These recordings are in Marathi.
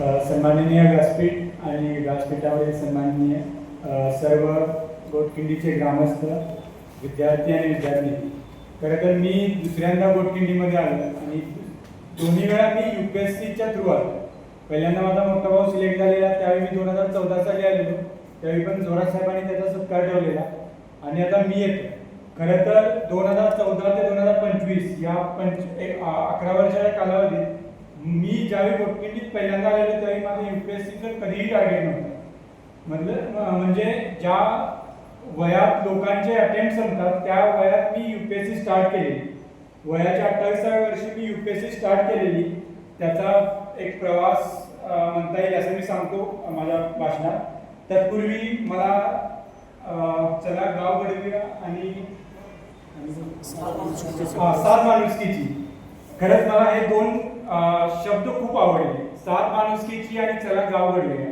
सन्माननीय व्यासपीठ आणि व्यासपीठावरील सन्माननीय सर्व गोटखिंडीचे ग्रामस्थ विद्यार्थी आणि विद्यार्थी खरं तर मी दुसऱ्यांदा गोटखिंडीमध्ये आलो आणि दोन्ही वेळा मी यू पी एस सीच्या थ्रू आलो पहिल्यांदा माझा मोठा भाऊ सिलेक्ट झालेला त्यावेळी मी दोन हजार चौदा साली आलेलो. त्यावेळी पण जोरात साहेबांनी त्याचा सत्कार ठेवलेला आणि आता मी येतो खरं तर दोन हजार चौदा ते दोन हजार पंचवीस या पंच एक अकरा वर्षाच्या कालावधीत मी ज्यावेळी गोटकिंडीत पहिल्यांदा आलेलो त्यावेळी माझं युपीएससीचं कधीही टार्गेट नव्हतं. अ, म्हणजे ज्या वयात लोकांचे अटेम्प्ट संपतात त्या वयात मी युपीएससी स्टार्ट केलेली. वयाच्या अठ्ठावीसाव्या वर्षी मी युपीएससी स्टार्ट केलेली. त्याचा एक प्रवास म्हणता येईल असं मी सांगतो माझ्या भाषणात. तत्पूर्वी मला चला गाव घडवूया आणि सात माणुसकीची. खरंच मला हे दोन शब्द खूप आवडले. सात माणुसकीची आणि चला गाव घडवूया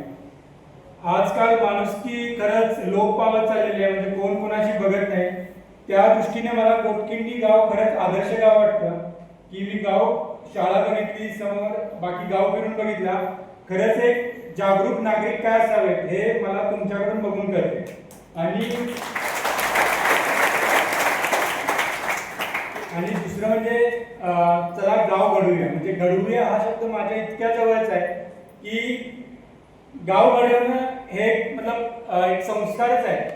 आजकाल माणुसकी खरंच लोप पावत चाललेली आहे. म्हणजे कोण कोणाशी बघत नाही. त्या दृष्टीने मला कोटकिंडी गाव खरंच आदर्श गाव वाटतं. की मी गाव शाळा बघितली समोर बाकी गाव फिरून बघितला. खरंच एक जागरूक नागरिक काय असावेत हे मला तुमच्याकडून बघून कळते आणि आणि दुसरं म्हणजे चला गाव घडवूया म्हणजे घडवूया हा शब्द माझ्या इतक्या जवळचा आहे की गाव घडवणं हे मतलब एक संस्कारच आहे.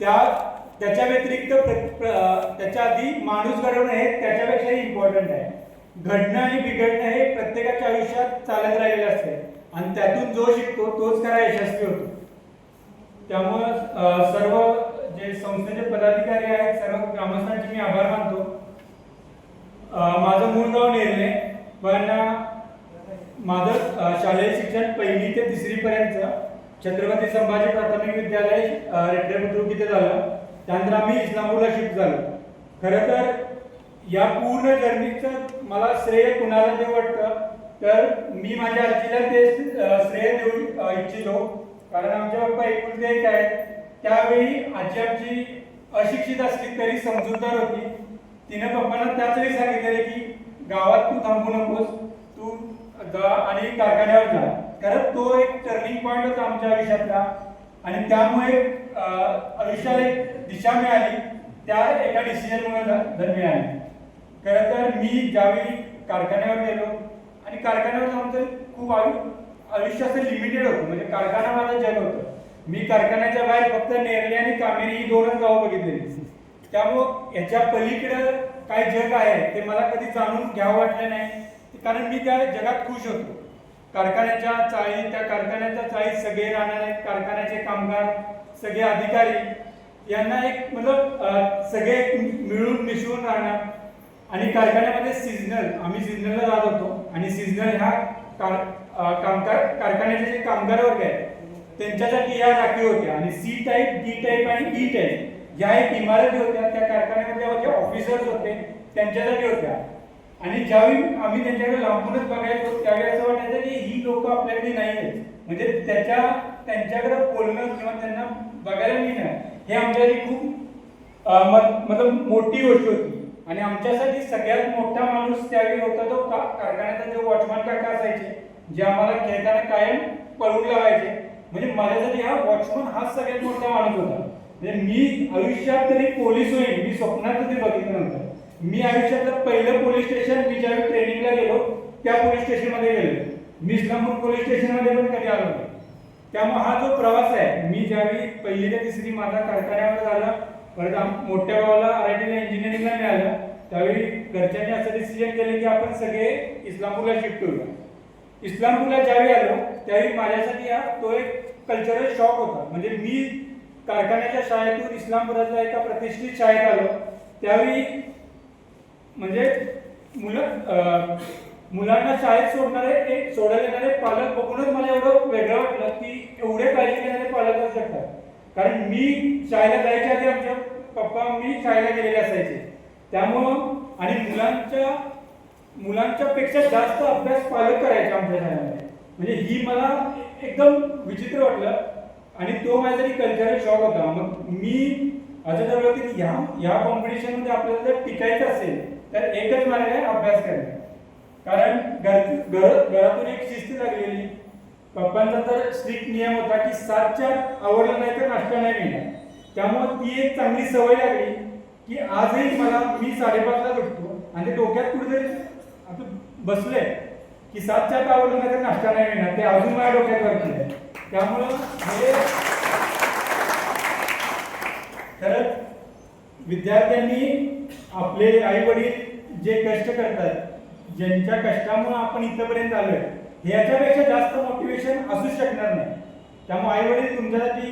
त्या त्याच्या व्यतिरिक्त प्र- प्र- त्याच्या आधी माणूस घडवणं हे त्याच्यापेक्षाही इम्पॉर्टंट आहे. घडणं आणि बिघडणं हे प्रत्येकाच्या आयुष्यात चालत राहिलेलं असते. आणि त्यातून जो शिकतो तोच खरा यशस्वी होतो. त्यामुळं सर्व जे संस्थेचे पदाधिकारी आहेत सर्व ग्रामस्थांचे मी आभार मानतो. माझं मूळ गाव नेरले पण माझं शालेय शिक्षण पहिली ते तिसरी पर्यंत छत्रपती संभाजी प्राथमिक विद्यालय अं, रेड्डे बुद्रुक इथे झालं. त्यानंतर आम्ही इस्लामपूरला शिफ्ट झालो. खरं तर या पूर्ण जर्नीचं मला श्रेय कुणाला देऊ वाटतं? तर मी माझ्या आजीला ते श्रेय देऊ इच्छितो. कारण आमच्या बाप्पा एकूण एक आहेत. त्यावेळी आजी आमची अशिक्षित असली तरी समजूतदार होती. तिने पप्पांना त्याच वेळी सांगितलेले की गावात तू थांबू नकोस. तू जा आणि कारखान्यावर जा. कारण तो एक टर्निंग पॉईंट होता आमच्या आयुष्यातला. आणि त्यामुळे आयुष्याला एक दिशा मिळाली. त्या एका डिसिजनमुळे मिळाली. खरं तर मी ज्यावेळी कारखान्यावर गेलो आणि कारखान्यावर जाऊन तर खूप आयु आयुष्य असं लिमिटेड होतं. म्हणजे कारखाना माझं जग होतं. मी कारखान्याच्या बाहेर फक्त नेरली आणि कामेरी ही दोनच गावं बघितलेली. त्यामुळं याच्या पलीकडं काय जग आहे ते मला कधी जाणून घ्यावं वाटलं नाही. कारण मी त्या जगात खुश होतो. कारखान्याच्या चाळी त्या कारखान्याच्या चाळीत सगळे राहणारे कारखान्याचे कामगार सगळे अधिकारी. यांना एक मतलब सगळे मिळून मिसळून राहणार. आणि कारखान्यामध्ये सिजनल आम्ही सिजनलला जात होतो. आणि सिजनल ह्या कार कामगार कारखान्याचे जे कामगार वर्ग आहेत त्यांच्यासाठी या राखीव होत्या. आणि सी टाईप डी टाईप आणि e ई टाईप ज्या एक इमारती होत्या त्या कारखान्यामध्ये जे ऑफिसर्स होते त्यांच्यासाठी होत्या. आणि ज्यावेळी आम्ही त्यांच्याकडे लांबूनच बघायचो त्यावेळी असं वाटायचं की ही लोक आपल्याकडे नाही आहेत म्हणजे त्याच्या त्यांच्याकडे बोलणं किंवा त्यांना बघायला मिळणं हे आमच्यासाठी खूप मतलब मोठी गोष्ट होती. आणि आमच्यासाठी सगळ्यात मोठा माणूस त्यावेळी होता तो का कारखान्याचा जो वॉचमॅन काका असायचे जे आम्हाला खेळताना कायम पळवून लावायचे. म्हणजे माझ्यासाठी हा वॉचमन हाच सगळ्यात मोठा माणूस होता. म्हणजे मी आयुष्यात तरी पोलीस होईल मी स्वप्नात कधी बघितलं नव्हतं. मी आयुष्यातलं पहिलं पोलीस स्टेशन मी ज्यावेळी ट्रेनिंगला गेलो त्या पोलीस स्टेशनमध्ये गेलो. मी इस्लामपूर पोलीस स्टेशनमध्ये पण कधी आलो नाही. त्यामुळे हा जो प्रवास आहे मी ज्यावेळी पहिली ते तिसरी माझा कारखान्यावर झाला परत मोठ्या भावाला आर आय टीला इंजिनिअरिंगला मिळालं त्यावेळी घरच्यांनी असं डिसिजन केलं की आपण सगळे इस्लामपूरला शिफ्ट होऊया इस्लामपूरला ज्यावेळी आलो त्यावेळी माझ्यासाठी हा तो एक कल्चरल शॉक होता. म्हणजे मी कारखान्याच्या शाळेतून इस्लामपुरातल्या एका प्रतिष्ठित शाळेत आलो. त्यावेळी म्हणजे मुलं अं, मुलांना शाळेत सोडणारे एक सोडायला येणारे पालक बघूनच मला एवढं वेगळं वाटलं की एवढे काळजी घेणारे पालक असू शकतात. कारण मी शाळेला जायच्या आधी आमच्या पप्पा मी शाळेला गेलेले असायचे. त्यामुळं आणि मुलांच्या मुलांच्या पेक्षा जास्त अभ्यास पालक करायचे आमच्या शाळेमध्ये. म्हणजे ही मला एकदम विचित्र वाटलं. आणि तो माझ्यासाठी कल्चरल शॉक होता. मग मी असं ठरवलं की ह्या ह्या कॉम्पिटिशनमध्ये आपल्याला जर टिकायचं असेल तर एकच मार्ग आहे अभ्यास करणे. कारण घर घरातून एक शिस्त लागलेली. पप्पांचा तर स्ट्रिक्ट नियम होता की सातच्या आवडलं नाही तर नाश्ता नाही मिळणार. त्यामुळे ती एक चांगली सवय लागली की आजही मला मी साडेपाचला उठतो आणि ते डोक्यात कुठेतरी आता बसले की सातच्या आवडलं नाही तर नाश्ता नाही मिळणार. ते अजून माझ्या डोक्यात वरती आहे त्यामुळं हे खरंच विद्यार्थ्यांनी आपले आई वडील जे कष्ट करतात ज्यांच्या कष्टामुळे आपण इथंपर्यंत आलोय ह्याच्यापेक्षा जास्त मोटिवेशन असूच शकणार नाही. त्यामुळे आई वडील तुमच्यासाठी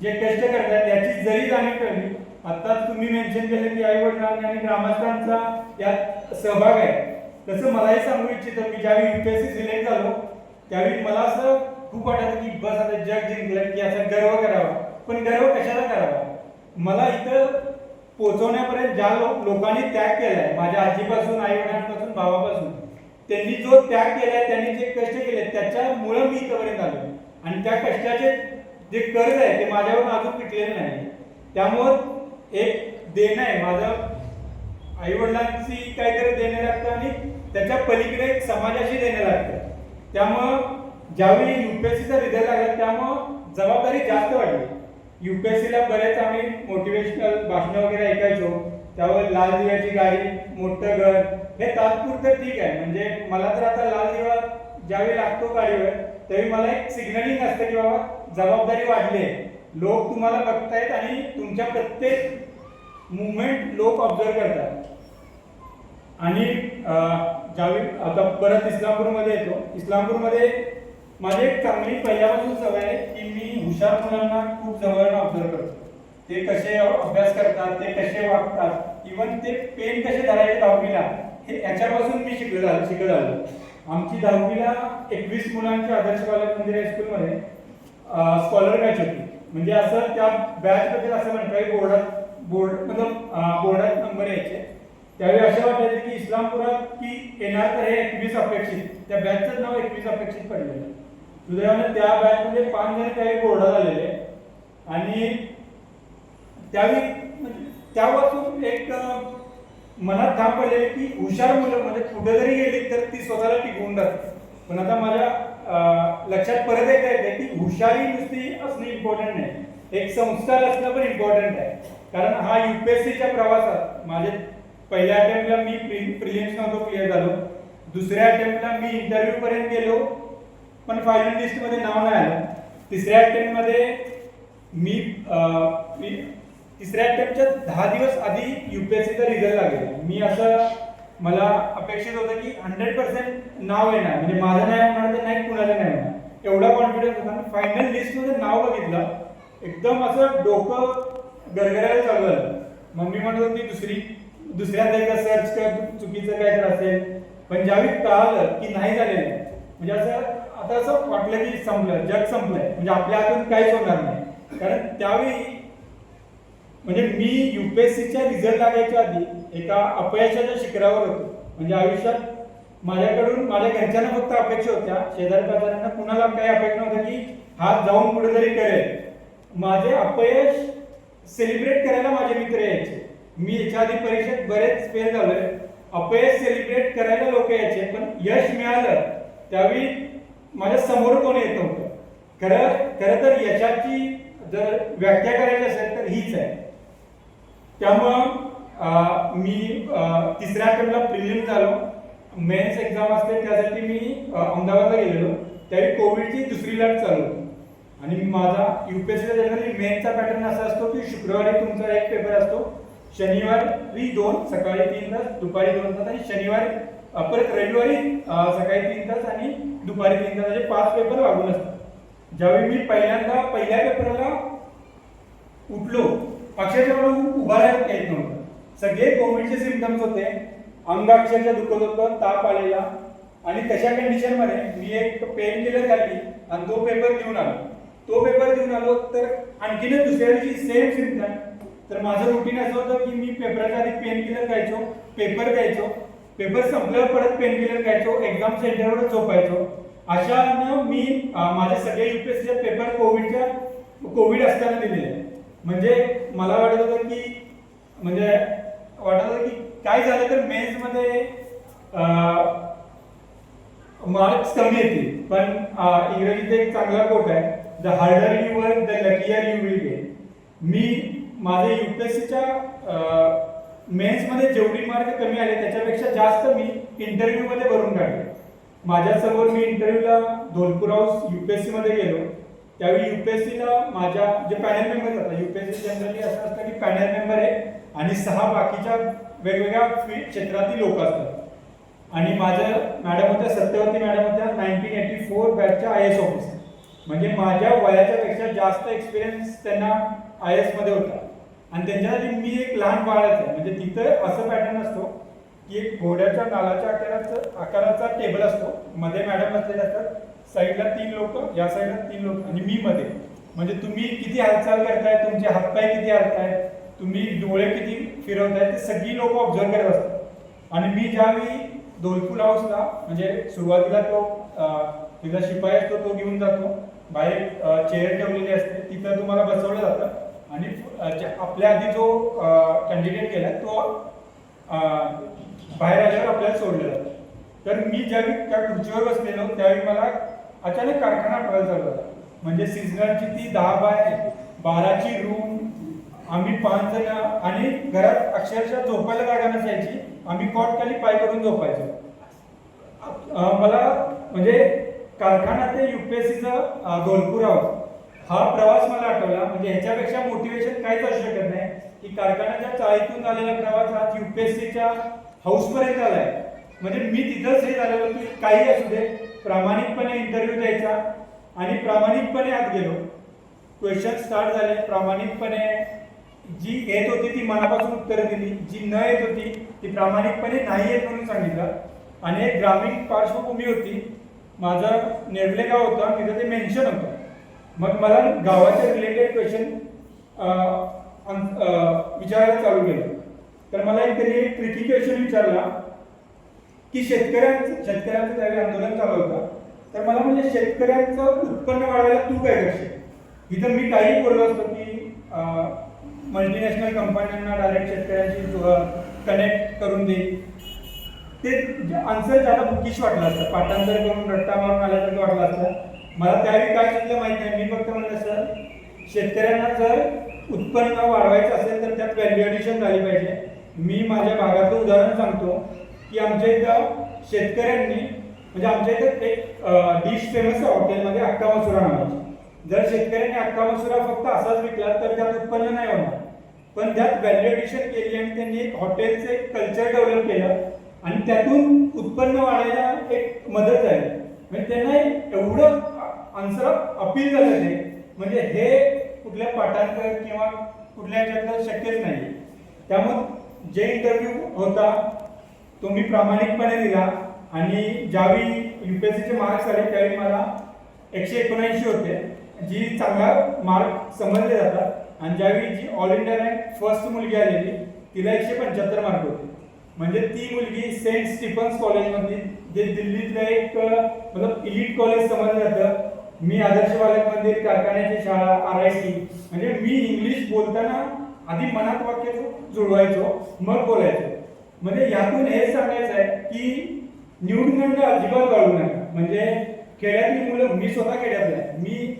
जे कष्ट करतात याची जरी जाणीव ठेवली आता तुम्ही मेन्शन केलं की आई वडिलांनी आणि ग्रामस्थांचा यात सहभाग आहे. तसं मलाही सांगू इच्छितो मी ज्यावेळी U P S C select झालो त्यावेळी मला असं खूप वाटायचं की बस आता जग जिंकलं की असं गर्व करावा. पण गर्व कशाला करावा? मला इथं पोचवण्यापर्यंत ज्या लोकांनी त्याग केलाय माझ्या आजीपासून आई वडिलांपासून भावापासून त्यांनी जो त्याग केलाय त्यांनी जे कष्ट केले त्याच्यामुळं मी इथपर्यंत आलो आणि त्या कष्टाचे जे कर्ज आहे ते माझ्यावर अजून पिटलेलं नाही. त्यामुळं एक देणं आहे. माझं आई वडिलांची काहीतरी देणं लागतं आणि त्याच्या पलीकडे समाजाशी देणं लागतं. त्यामुळं ज्यावेळी युपीएससीचा रिझल्ट आला त्यामुळं जबाबदारी जास्त वाढली. युपीएससीला बरेच आम्ही मोटिवेशनल भाषणं वगैरे ऐकायचो. त्यावर लाल दिव्याची गाडी मोठं घर हे तात्पुरतं ठीक आहे. म्हणजे मला तर आता लाल दिवा ज्यावेळी लागतो गाडीवर त्यावेळी मला एक सिग्नलिंग असतं की बाबा जबाबदारी वाढली आहे. लोक तुम्हाला बघतायत आणि तुमच्या प्रत्येक मुवमेंट लोक ऑब्झर्व करतात. आणि ज्यावेळी आता परत इस्लामपूरमध्ये येतो. इस्लामपूरमध्ये माझी एक चांगली पहिल्यापासून सवय आहे की मी हुशार मुलांना खूप जवळनं ऑब्झर्व करतो. ते कसे अभ्यास करतात ते कसे वागतात इवन ते पेन कसे धरायचे दहावीला हे याच्यापासून मी शिकलो झालो शिकत आलो. आमची दहावीला एकवीस मुलांच्या आदर्श बालक मंदिर हायस्कूलमध्ये स्कॉलर बॅच होती. म्हणजे असं त्या बॅचबद्दल असं म्हणता येईल बोर्डात बोर्ड मतलब बोर्डात नंबर यायचे. त्यावेळी असं वाटायचं की इस्लामपुरात की येणार तर हे एकवीस अपेक्षित त्या बॅचचं नाव एकवीस अपेक्षित पडलेलं. सुदैवाने त्या बॅचमध्ये पाच जण त्यावेळी बोर्डा झालेले आणि त्यावेळी म्हणजे त्यापासून एक मनात ठाम पडलेली की हुशार मुलं म्हणजे कुठे जरी गेली तर ती स्वतःला टिकवून राहते पण आता माझ्या लक्षात परत एकदा येते की हुशारी नुसती असणं इम्पॉर्टंट नाही. एक संस्कार असणं पण इम्पॉर्टंट आहे. कारण हा युपीएससीच्या प्रवासात माझे पहिल्या अटेम्प्टला मी प्रिलिम्स नव्हतो क्लिअर झालो. दुसऱ्या अटेम्प्टला मी इंटरव्ह्यू पर्यंत गेलो. पण फायनल लिस्टमध्ये नाव नाही आलं. तिसऱ्या अटेम्प्टमध्ये मी मी तिसऱ्या अटेम्प्टच्या दहा दिवस आधी यू पी एस सीचा रिझल्ट लागेल. मी असं मला अपेक्षित होतं की हंड्रेड पर्सेंट नाव येणार. म्हणजे माझं नाही होणार तर नाही कुणाचं नाही होणार. एवढा कॉन्फिडन्स होता. फायनल लिस्टमध्ये नाव बघितलं एकदम असं डोकं गरगरायला चालू झालं. मम्मी म्हणत होती दुसरी दुसऱ्यांदा एकदा सर्च कर चुकीचं काय तर असेल. पण ज्यावेळी कळालं की नाही झालेलं म्हणजे असं आता असं वाटलं की संपलं जग संपलंय. म्हणजे आपल्या हातून काहीच होणार नाही. कारण त्यावेळी म्हणजे मी युपीएससीच्या रिझल्ट लागायच्या आधी एका अपयशाच्या शिखरावर होतो. म्हणजे आयुष्यात माझ्याकडून माझ्या घरच्यांना फक्त अपेक्षा होत्या. शेजारी पाजाऱ्यांना कुणाला काही अपेक्षा नव्हत्या की हा जाऊन कुठेतरी करेल. माझे अपयश सेलिब्रेट करायला माझे मित्र यायचे. मी याच्या आधी परीक्षेत बरेच फेल झालोय. अपयश सेलिब्रेट करायला लोक यायचे पण यश मिळालं. त्यावेळी माझ्यासमोर कोण येत नव्हतं खरं खरं तर यशाची जर व्याख्या करायची असेल तर हीच आहे. त्यामुळं मी तिसऱ्याकडला तिसऱ्या प्रिलिम झालो. मेन्स एक्झाम असते त्यासाठी मी अहमदाबादला गेलेलो. त्यावेळी कोविडची दुसरी लाट चालू होती. आणि माझा यू पी एस जनरली मेन्सचा पॅटर्न असा असतो की शुक्रवारी तुमचा एक पेपर असतो. शनिवारी दोन सकाळी तीन तास दुपारी दोन तास आणि शनिवारी परत रविवारी सकाळी तीन तास आणि दुपारी तीन तास असे पाच पेपर लागून असतात. ज्यावेळी मी पहिल्यांदा पहिल्या पेपरला उठलो अक्षरशः मला उभा राहता येत नव्हतं. सगळे कोविडचे सिमटम्स होते. अंग अक्षरशः दुखत होतं ताप आलेला. आणि तशा कंडिशनमध्ये मी एक पेन किलर घातली आणि तो पेपर देऊन आलो. तो पेपर देऊन आलो तर आणखीनच दुसऱ्या दिवशी सेम सिमटम तर माझं रुटीन असं होतं की मी पेपराच्या आधी पेन किलर द्यायचो पेपर द्यायचो पेपर संपल्यावर परत पेन किलर घ्यायचो एक्झाम सेंटरवर झोपायचो. अशानं मी माझे सगळे युपीएससीचे पेपर कोविडच्या कोविड असताना दिलेले. म्हणजे मला वाटत होतं की म्हणजे वाटत होतं की काय झालं तर मेन्समध्ये मार्क्स कमी येतील. पण अं, इंग्रजीत एक चांगला कोट आहे. The harder you work the luckier you will get मी माझे युपीएससीच्या मेन्समध्ये जेवढी मार्क कमी आले त्याच्यापेक्षा जास्त मी इंटरव्ह्यूमध्ये भरून काढले. माझ्यासमोर मी इंटरव्ह्यूला धोलपूर हाऊस एस सीमध्ये गेलो. त्यावेळी यू पी एस सीला माझ्या जे panel member S C generally असं असतं की पॅनल मेंबर आहे आणि सहा बाकीच्या वेगवेगळ्या फील्ड क्षेत्रातील लोक असतात. आणि माझ्या मॅडम होत्या सत्यवती मॅडम होत्या नाईन्टीन एटी फोर बॅचच्या आय एस ऑफिसर. म्हणजे माझ्या वयाच्यापेक्षा जास्त एक्सपिरियन्स त्यांना आय एसमध्ये होता. आणि त्यांच्यासाठी मी एक लहान बाळच आहे. म्हणजे तिथं असं पॅटर्न असतो की एक घोड्याच्या नालाच्या आकाराचा आकाराचा टेबल असतो. मध्ये मॅडम असलेले असतात. साईडला तीन लोक या साईडला तीन लोक आणि मी मध्ये. म्हणजे तुम्ही किती हालचाल करताय तुमचे हातपाय किती हलताय तुम्ही डोळे किती फिरवताय ते सगळी लोक ऑब्झर्व करत असतात. आणि मी ज्यावेळी धोलपूर हाऊसला म्हणजे सुरुवातीला तो अं, तिथला शिपाई असतो तो घेऊन जातो. बाहेर चेअर ठेवलेली असते. तिथं तुम्हाला बसवलं जातं. आणि आपल्या आधी जो कॅन्डिडेट केला तो बाहेर आल्यावर आपल्याला सोडलं जातं तर मी ज्यावेळी त्या खुर्चीवर बसलेलो त्यावेळी मला अचानक कारखाना आठवायला चालू झाला. म्हणजे सीझनची ती दहा बाय बाराची रूम आम्ही पाच जण आणि घरात अक्षरशः झोपायला जागा नसायची. आम्ही कॉट खाली पाय करून झोपायचो. मला म्हणजे कारखाना ते युपीएससीचा धोलपूर हाऊस हा प्रवास मला आठवला. म्हणजे ह्याच्यापेक्षा मोटिवेशन काहीच असू शकत नाही. की कारखान्याच्या चाळीतून आलेला प्रवास हा युपीएससीच्या हाऊसपर्यंत आलाय. म्हणजे मी तिथंच हे झालेलो की काही असू दे. प्रामाणिकपणे इंटरव्ह्यू द्यायचा आणि प्रामाणिकपणे आत गेलो. क्वेश्चन स्टार्ट झाले. प्रामाणिकपणे जी येत होती ती मनापासून उत्तरं दिली. जी न येत होती ती प्रामाणिकपणे नाही येत म्हणून सांगितलं. आणि एक ग्रामीण पार्श्वभूमी होती. माझं नेरले गाव होतं. तिथं ते मेन्शन होतं. मग मला गावाच्या रिलेटेड क्वेश्चन विचारायला चालू केलं. तर मला एक त्यांनी एक ट्रिकी क्वेश्चन विचारला की शेतकऱ्यांचं शेतकऱ्यांचं त्यावेळी आंदोलन चालू होतं. तर मला म्हणजे शेतकऱ्यांचं उत्पन्न वाढवायला तू काय करशील? इथं मी काही बोललो असतो की मल्टीनॅशनल कंपन्यांना डायरेक्ट शेतकऱ्यांशी कनेक्ट करून देईल ते आन्सर ज्याला बुकिश वाटलं असतं. पाठांतर करून रट्टा मारून आल्यासारखं वाटलं असतं. मला त्यावेळी काय सुद्धा माहिती नाही मी फक्त म्हणलं सर शेतकऱ्यांना जर उत्पन्न वाढवायचं असेल तर त्यात व्हॅल्यू ॲडिशन झाली पाहिजे. मी माझ्या भागातलं उदाहरण सांगतो की आमच्या इथं शेतकऱ्यांनी म्हणजे आमच्या इथं एक डिश फेमस आहे हॉटेलमध्ये अक्का मसुरा नावाची. जर शेतकऱ्यांनी अक्का मसुरा फक्त असाच विकला तर त्यात उत्पन्न नाही होणार. पण त्यात व्हॅल्यू ॲडिशन केली आणि त्यांनी एक हॉटेलचं एक कल्चर डेव्हलप केलं आणि त्यातून उत्पन्न वाढायला एक मदत झाली. म्हणजे त्यांना एवढं आन्सर अपील झालं ते. म्हणजे हे कुठल्या पाठांतर किंवा कुठल्या ह्याच्यातलं शक्यच नाही. त्यामुळे जे इंटरव्ह्यू होता तो मी प्रामाणिकपणे दिला. आणि ज्यावेळी यू पी एस सीचे मार्क्स आले त्यावेळी मला एकशे एकोणऐंशी होते जी चांगला मार्क समजले जातात. आणि ज्यावेळी जी ऑल इंडिया रँक फर्स्ट मुलगी आलेली तिला एकशे पंच्याहत्तर मार्क होते. म्हणजे ती मुलगी सेंट स्टीफन्स कॉलेजमध्ये जे दिल्लीतलं एक मतलब इलिट कॉलेज समजलं जातं. मी आदर्श बालक मंदिर कारखान्याची शाळा आर आय टी म्हणजे मी इंग्लिश बोलताना आधी मनात वाक्य जुळवायचो मग बोलायचो. म्हणजे यातून हे सांगायचं आहे की न्यूनगंड अजिबात वाढू नका. म्हणजे खेड्यातली मुलं मी स्वतः खेड्यातला आहे. मी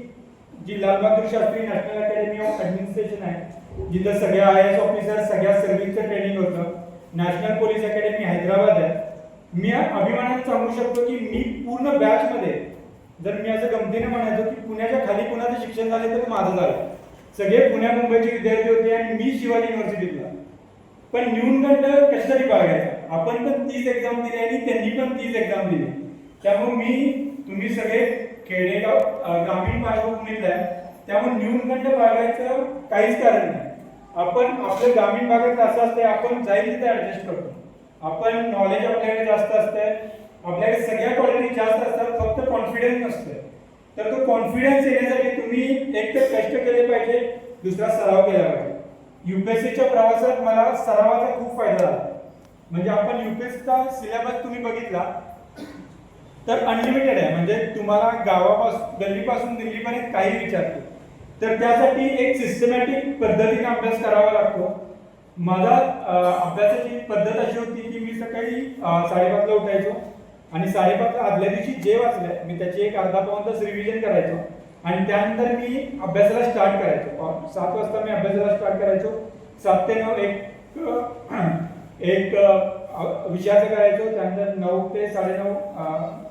जी Lal Bahadur Shastri national academy of administration आहे जिथं सगळ्या आय एस ऑफिसर सगळ्या सर्व्हिसचं ट्रेनिंग होतं नॅशनल पोलीस अकॅडमी हैदराबाद आहे. मी अभिमानाने सांगू शकतो की मी पूर्ण बॅचमध्ये जर मी असं गमतीने म्हणायचो की पुण्याच्या खाली कुणाचं शिक्षण झाले तर माझं झालं. सगळे पुण्या मुंबईचे विद्यार्थी होते आणि मी शिवाजी युनिव्हर्सिटीतला पण न्यूनगंड कशासाठी बाळगायचा आपण पण तीच एक्झाम दिली आणि त्यांनी पण तीच एक्झाम दिली. त्यामुळे मी तुम्ही सगळे खेडेगाव ग्रामीण पार्श्वभूमीतला आहे त्यामुळे न्यूनगंड बाळगायचं काहीच कारण नाही. आपण आपल्या ग्रामीण भागात असं असतंय आपण जाईल तिथे ऍडजस्ट करतो. आपण नॉलेज आपल्याकडे जास्त असतंय आपल्याकडे सगळ्या क्वालिटी जास्त असतात फक्त कॉन्फिडन्स नसतोय. तर तो कॉन्फिडन्स येण्यासाठी तुम्ही एक तर कष्ट केले पाहिजे दुसरा सराव केला पाहिजे. युपीएससीच्या प्रवासात मला सरावाचा खूप फायदा झाला. म्हणजे आपण युपीएससीचा सिलेबस तुम्ही बघितला तर अनलिमिटेड आहे. म्हणजे तुम्हाला गावापासून गल्लीपासून दिल्लीपर्यंत काही विचारतो तर त्यासाठी एक सिस्टमॅटिक पद्धतीने अभ्यास करावा लागतो. माझा अभ्यासाची पद्धत अशी होती की मी सकाळी साडेपाचला उठायचो. आणि साडेपाच आदल्या दिवशी जे वाचलंय मी त्याची एक अर्धा पाऊन तास रिव्हिजन करायचो. आणि त्यानंतर मी अभ्यासाला स्टार्ट करायचो. सात वाजता मी अभ्यासाला स्टार्ट करायचो. सात ते नऊ एक एक विषयाचं करायचो. त्यानंतर नऊ ते साडेनऊ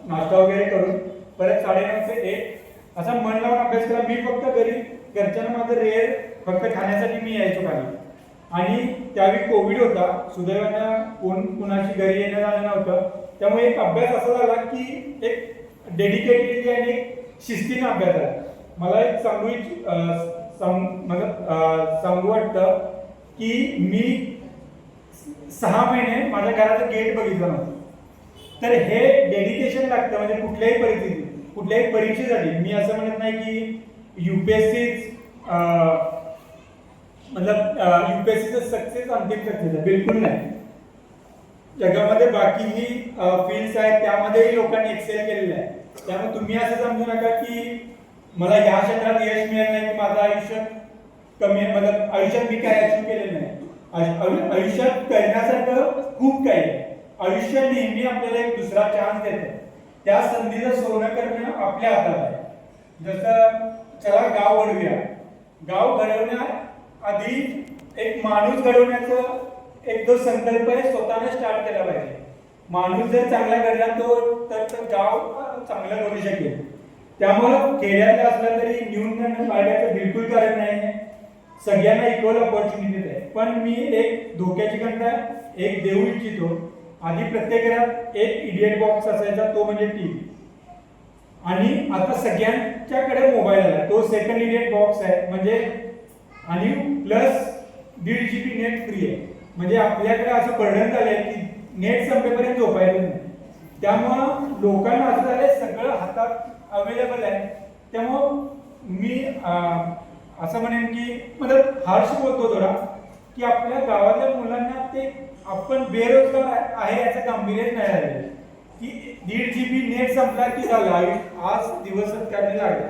नाश्ता वगैरे करून परत साडेनऊ ते एक. असा मन लावून अभ्यास केला. मी फक्त घरी घरच्यांना माझं रेअर फक्त खाण्यासाठी मी यायचो खाली. आणि त्यावेळी कोविड होता. सुदैवानं कोण कुणाशी घरी येणं जाणं नव्हतं. त्यामुळे एक अभ्यास असा झाला की एक डेडिकेटेडली आणि एक शिस्तीनं अभ्यास झाला. मला एक सांगू इच्छ- मला सांगू वाटतं की मी सहा महिने माझ्या घराचं गेट बघितलं नव्हतं. तर हे डेडिकेशन लागतं म्हणजे कुठल्याही परिस्थितीत कुठल्याही परीक्षेसाठी. मी असं म्हणत नाही की यू पी एस सीच मतलब यू पी एस सीचं सक्सेस अंतिम सक्सेस आहे. बिलकुल नाही. जगामध्ये बाकीही फील्ड्स आहेत त्यामध्येही लोकांनी एक्सेल केलेलं आहे. त्यामुळे तुम्ही असं समजू नका की मला या क्षेत्रात यश मिळालं नाही की माझं आयुष्य कमी आहे. मतलब आयुष्यात मी काय अचीव केलेलं नाही. आयुष्यात करण्यासारखं खूप काही आहे. आयुष्य नेहमी आपल्याला एक दुसरा चान्स देतं. त्या संधीचं सोनं करणं आपल्या हातात आहे. जसं चला गाव घडवूया. गाव घडवण्या आधी एक माणूस घडवण्याचं एक जो संकल्प आहे स्वतःने स्टार्ट केला पाहिजे. माणूस जर चांगला घडला तो तर गाव चांगलं घडू शकेल. त्यामुळं खेड्यातलं असलं तरी न्यून पाळण्याचं बिलकुल कारण नाही. आहे सगळ्यांना इक्वल ऑपॉर्च्युनिटीज आहे. पण मी एक धोक्याची घंटा एक देऊ इच्छितो. आधी प्रत्येक घरात एक इडियट बॉक्स असायचा तो म्हणजे टी आणि आता सगळ्यांच्याकडे मोबाईल आला. तो सेकंड इडियट बॉक्स आहे. म्हणजे आणि प्लस दीड जी बी नेट फ्री आहे. म्हणजे आपल्याकडे असं बर्डन आहे की नेट संपेपर्यंत झोपायला नाही. त्यामुळं लोकांना असं झालंय सगळं हातात अवेलेबल आहे. त्यामुळं मी असं म्हणेन की मतलब हर्ष बोलतो थोडा की आपल्या गावातल्या मुलांना ते आपण बेरोजगार आहे- याचं गांभीर्य नाही राहिलं. की दीड जी बी नेट संपला की झालं. आज दिवसच काढले लागले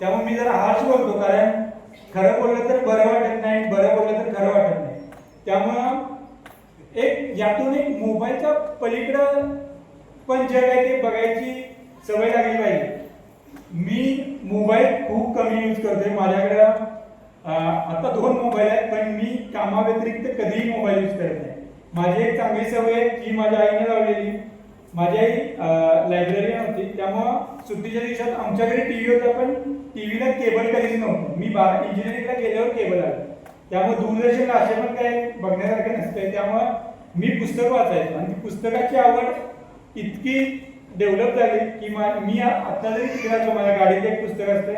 त्यामुळे मी जरा हार्श बोलतो कारण खरं बोललं तर बरं वाटत नाही बरं बोललं तर खरं वाटत नाही. त्यामुळं एक यातून एक मोबाईलच्या पलीकडं पण जग आहे ते बघायची सवय लागली पाहिजे. मी मोबाईल खूप कमी यूज करतोय माझ्याकडं. आता दोन मोबाईल आहेत पण मी कामाव्यतिरिक्त कधीही मोबाईल यूज करत नाही. माझी एक चांगली सवय आहे जी माझ्या आईने लावलेली. माझी आई लायब्ररी नव्हती त्यामुळं सुट्टीच्या दिवसात आमच्या घरी टी व्ही होता पण टी व्हीला केबल कधीच नव्हतं. मी बारा इंजिनिअरिंगला गेल्यावर केबल आलं. त्यामुळे दूरदर्शन असे पण काय बघण्यासारखे नसते. त्यामुळं मी पुस्तक वाचायचो. आणि ती पुस्तकाची आवड इतकी डेव्हलप झाली की मा- मी आता जरी तिकडे असलो माझ्या गाडीत एक पुस्तक असते.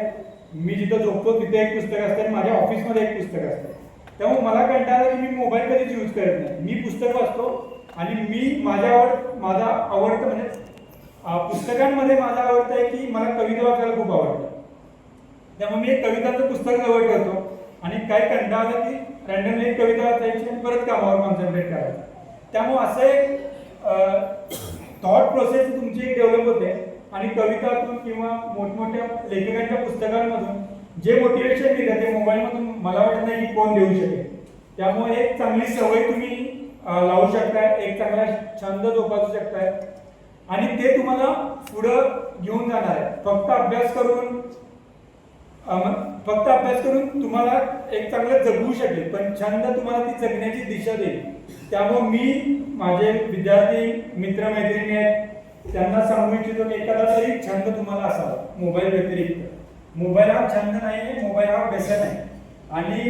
मी जिथं झोपतो तिथे एक पुस्तक असतं. आणि माझ्या ऑफिसमध्ये एक पुस्तक असतं. त्यामुळे मला कंटाळा की मी मोबाईल कधीच यूज करत नाही. मी पुस्तक वाचतो. आणि मी माझ्या आवड माझा आवडतं म्हणजे पुस्तकांमध्ये माझं आवडतं आहे की मला कविता वाचायला खूप आवडतं. त्यामुळे मी एक कविताचं पुस्तक जवळ ठेवतो आणि काय कंटाळ आला की रँडमली एक कविता वाचायची आणि परत कामावर कॉन्सन्ट्रेट करायचं. त्यामुळे असं एक थॉट प्रोसेस तुमची एक डेव्हलप होते आणि कवितातून किंवा मोठमोठ्या लेखकांच्या पुस्तकांमधून जे मोटिवेशन दिलं ते मोबाईलमधून मला वाटत नाही की कोण देऊ शकेल. त्यामुळे एक चांगली सवय तुम्ही लावू शकताय एक चांगला छंद जोपासू शकताय. आणि ते तुम्हाला पुढं घेऊन जाणार आहे. फक्त अभ्यास करून फक्त अभ्यास करून तुम्हाला एक चांगलं जगू शकेल पण छंद तुम्हाला ती जगण्याची दिशा देईल. त्यामुळे मी माझे विद्यार्थी मित्रमैत्रिणी आहेत त्यांना सांगू इच्छितो की एखादा तरी छंद तुम्हाला असावा मोबाईल व्यतिरिक्त. मोबाईल हा छंद नाही आहे मोबाईल हा व्यसन आहे. आणि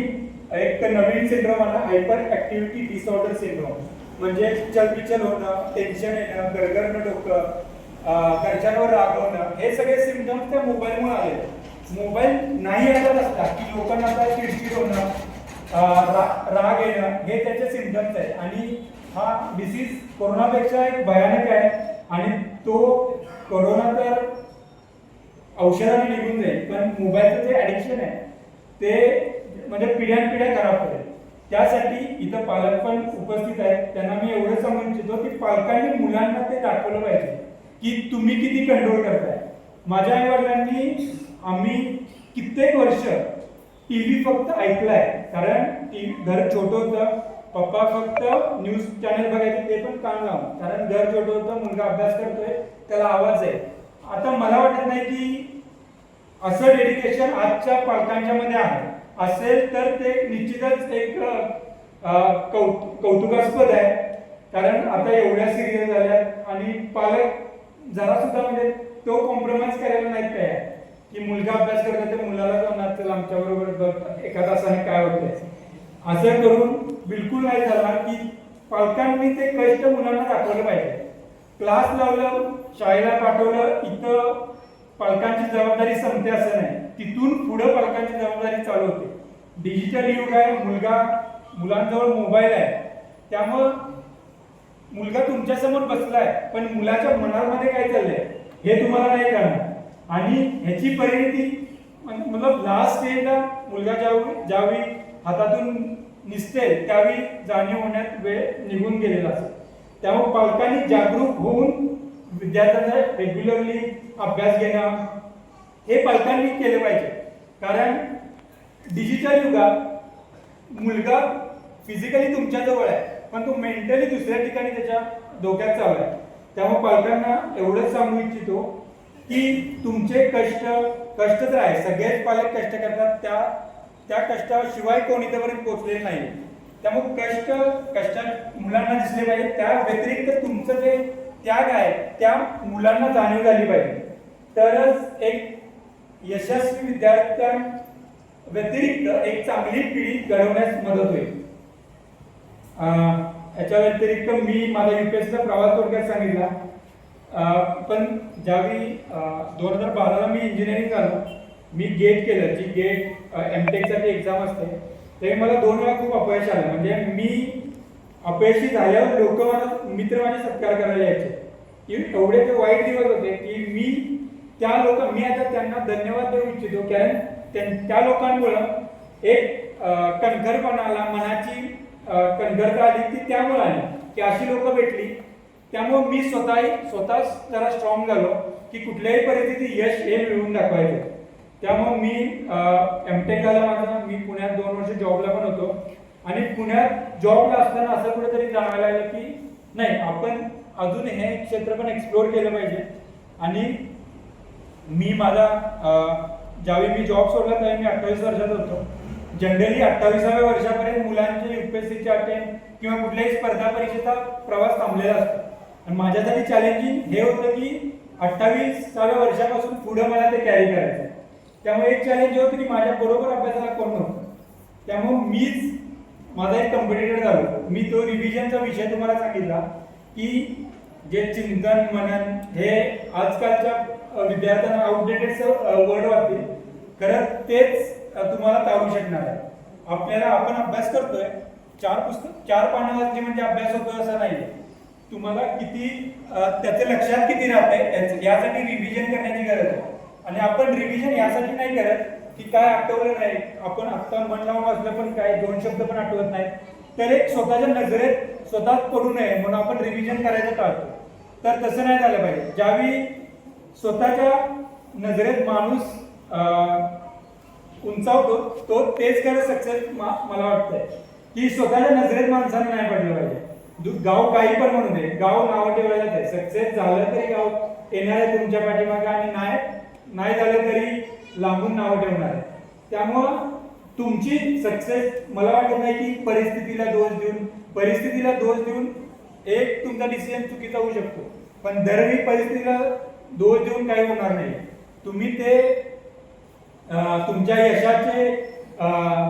एक नवीन सिंड्रोम आला हायपर ॲक्टिव्हिटी डिसऑर्डर सिंड्रोम. म्हणजे चलबिचल होणं टेन्शन येणं गरगरणं डोकं घरच्यांवर रागवणं हे सगळे सिमटम्स त्या मोबाईलमुळे आले मोबाईल नाही आला असला की लोकांना आता चिडचिड होणं राग येणं हे त्याचे सिम्पटम्स आहेत. आणि हा डिसीज कोरोनापेक्षा एक भयानक आहे. आणि तो कोरोना तर औषधाने निघून जाईल पण मोबाईलचं जे ॲडिक्शन आहे ते म्हणजे पिढ्यानपिढ्या खराब करेल त्यासाठी इथं पालक पण उपस्थित आहेत. त्यांना मी एवढं सांगू इच्छितो की पालकांनी मुलांना ते दाखवलं पाहिजे की तुम्ही किती कंट्रोल करताय. माझ्या आई वडिलांनी आम्ही कित्येक वर्ष टी व्ही फक्त ऐकलाय. कारण टी घर छोटं होतं. पप्पा फक्त न्यूज चॅनल बघायचे ते पण कान लावून कारण घर छोटं होतं मुलगा अभ्यास करतोय त्याला आवाज आहे. आता मला वाटत नाही की असं डेडिकेशन आजच्या पालकांच्या मध्ये आहे. असेल तर ते निश्चितच एक कौ- कौतुकास्पद आहे. कारण आता एवढ्या सिरियल झाल्या आणि पालक जरा सुद्धा म्हणजे तो कॉम्प्रोमाइज करायला नाही काय की मुलगा अभ्यास करतो तर मुलाला जाऊन चल आमच्या बरोबर एका तासाने काय होतंय. असं करून बिलकुल नाही झाला की पालकांनी ते कष्ट मुलांना दाखवलं पाहिजे. क्लास लावलं शाळेला पाठवलं इथं पालकांची जबाबदारी संपते असं नाही. तिथून पुढं पालकांची जबाबदारी चालू होते. डिजिटल युग आहे मुलगा मुलांजवळ मोबाईल आहे. त्यामुळं मुलगा तुमच्यासमोर बसला बसलाय पण मुलाच्या मनामध्ये काय चाललंय? हे तुम्हाला नाही करणार आणि ह्याची परिणिती मतलब लास्ट स्टेजला मुलगा ज्यावेळी ज्यावेळी हातातून निसते त्यावेळी जाणीव होण्यात वेळ निघून गेलेला असेल त्यामुळे पालकांनी जागरूक होऊन विद्यार्थ्यांचा रेग्युलरली अभ्यास घेणं हे पालकांनी केले पाहिजे. कारण डिजिटल युगात मुलगा फिजिकली तुमच्याजवळ आहे पण तो मेंटली दुसऱ्या ठिकाणी त्याच्या डोक्यात चालू आहे. त्यामुळे पालकांना एवढंच सांगू इच्छितो की तुमचे कष्ट कष्ट तर आहे सगळेच पालक कष्ट करतात. त्या त्या कष्टाशिवाय कोण इथेपर्यंत पोहोचलेले नाही त्यामुळे कष्ट कष्टात मुलांना दिसले पाहिजे. त्या व्यतिरिक्त तुमचं जे त्याग आहे त्या मुलांना जाणीव झाली पाहिजे. तरच एक यशस्वी विद्यार्थ्यां व्यतिरिक्त एक चांगली पिढी घडवण्यास मदत होईल. याच्या व्यतिरिक्त मी माझा युपीएसचा प्रवास थोडक्यात सांगितला. पण ज्यावेळी दोन हजार बाराला मी इंजिनिअरिंग झालो मी गेट केलं जी गेट एम टेकसाठी एक्झाम असते ते मला दोन वेळा खूप अपयश आलं. म्हणजे मी अपयशी झाल्यावर लोक मला मित्र माझे सत्कार करायला यायचे. की एवढे ते वाईट दिवस होते की मी त्या लोक मी आता त्यांना धन्यवाद देऊ इच्छितो. कारण त्यां- त्या लोकांमुळं एक कणखरपणाला आला मनाची अं, आली ती त्यामुळे आली. की अशी लोक भेटली. त्यामुळे मी स्वतः स्वतः जरा स्ट्रॉंग झालो की कुठल्याही परिस्थितीत यश हे मिळवून दाखवायचं. त्यामुळे मी एम टेक झाला माझा मी पुण्यात दोन वर्ष जॉबला पण होतो. आणि पुण्यात जॉबला असताना असं कुठेतरी जाणवायला आलं की नाही आपण अजून हे क्षेत्र पण एक्सप्लोर केलं पाहिजे. आणि मी माझा ज्यावेळी मी जॉब सोडला त्यावेळी मी अठ्ठावीस वर्षाचा होतो. जनरली अठ्ठावीसाव्या वर्षापर्यंत मुलांचे युपीएससीचे अटेम्प्ट किंवा कुठल्याही स्पर्धा परीक्षेचा प्रवास थांबलेला असतो. आणि माझ्यासाठी चॅलेंजिंग हे होतं की अठ्ठावीसाव्या वर्षापासून पुढं मला ते कॅरी करायचं आहे. त्यामुळे एक चॅलेंज होतं की माझ्या बरोबर अभ्यासाला कोण नव्हतं. त्यामुळे मीच माझा एक कॉम्पिटिटर झालो. मी तो रिव्हिजनचा विषय तुम्हाला सांगितला की जे चिंतन मनन हे आजकालच्या विद्यार्थ्यांना आउटडेटेड वर्ड वाटते खरं तेच तुम्हाला तारू शकणार आहे. आपल्याला आपण अभ्यास करतोय चार पुस्तक चार पानावरती म्हणजे अभ्यास होतोय असं नाही तुम्हाला किती त्याचे त्याचं लक्षात किती राहते यासाठी रिव्हिजन करण्याची गरज आहे. आणि आपण रिव्हिजन यासाठी नाही करत की काय आठवलं नाही. आपण आत्ता मन लावून वाचलं पण काय दोन शब्द पण आठवत नाही तर एक स्वतःच्या नजरेत स्वतःच पडू नये म्हणून आपण रिव्हिजन करायचं टाळतो. तर तसं नाही झालं पाहिजे. ज्यावेळी स्वतःच्या नजरेत माणूस उंचावतो तो तेच खरं सक्सेस मला वाटतंय. की स्वतःच्या नजरेत माणसाने नाही पडलं पाहिजे. दु- गाव काही पण म्हणू दे गाव नावं ठेवायला आहे. सक्सेस झालं तरी गाव येणार आहे तुमच्या पाठीमागे आणि नाही नाही झालं तरी लांबून नावं ठेवणार आहे. त्यामुळं तुमची सक्सेस मला वाटत नाही की परिस्थितीला दोष देऊन परिस्थितीला दोष देऊन एक तुमचा डिसिजन चुकीचा होऊ शकतो. पण दरवेळी परिस्थितीला दोष देऊन काही होणार नाही. तुम्ही ते तुमच्या यशाचे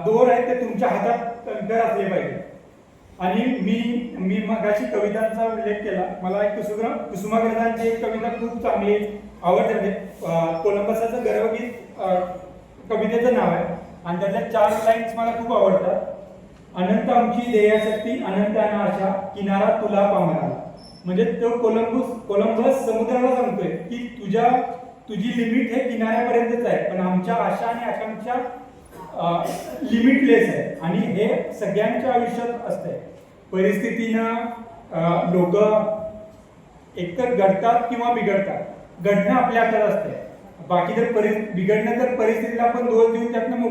दोर आहेत ते तुमच्या हातात कंकर असले पाहिजे. आणि मी मी मगाशी कवितांचा उल्लेख केला. मला एक कुसुमा कुसुमाग्रजांची एक कविता खूप चांगली आवडते. म्हणजे कोलंबसाचं गर्वगीत कवितेचं नाव आहे. आणि त्यातल्या चार लाईन्स मला खूप आवडतात. अनंत आमची ध्येयाशक्ती अनंत आणि आशा किनारा तुला पामराला म्हणजे तो कोलंबस कोलंबस समुद्राला सांगतोय की तुझ्या तुझी लिमिट हे किनाऱ्यापर्यंतच आहे. पण आमच्या आशा आणि आकांक्षा लिमिटलेस आहे. आणि हे सगळ्यांच्या आयुष्यात असते परिस्थितीनं लोक एकतर घडतात किंवा बिघडतात. घडणं आपल्या असते बाकी जर परि बिघडणं तर परिस्थितीला आपण दोष देऊन त्यातनं मुक्त